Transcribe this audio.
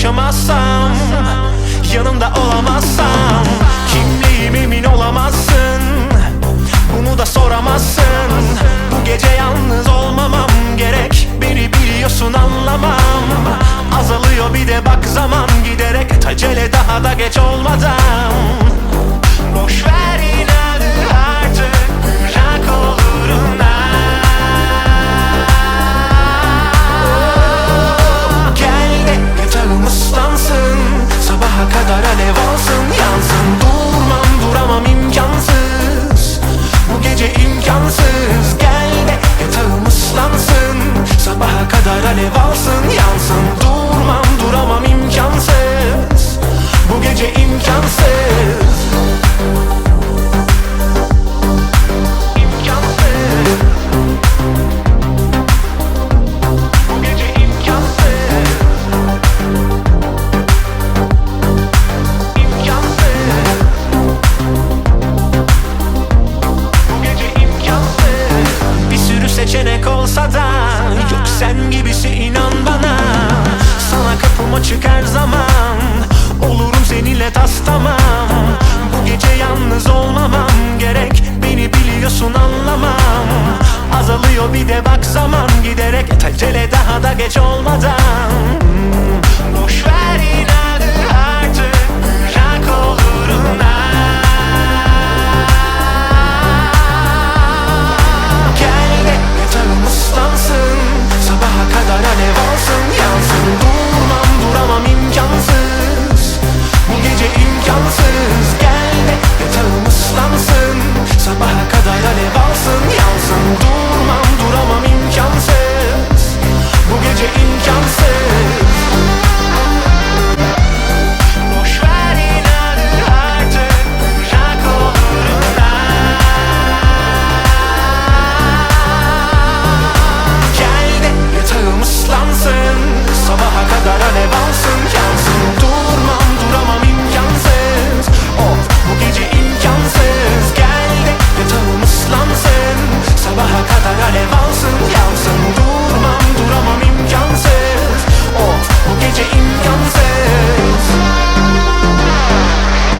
Konuşamazsam Yanında olamazsam. bak zaman giderek. Acele daha da geç olmadan.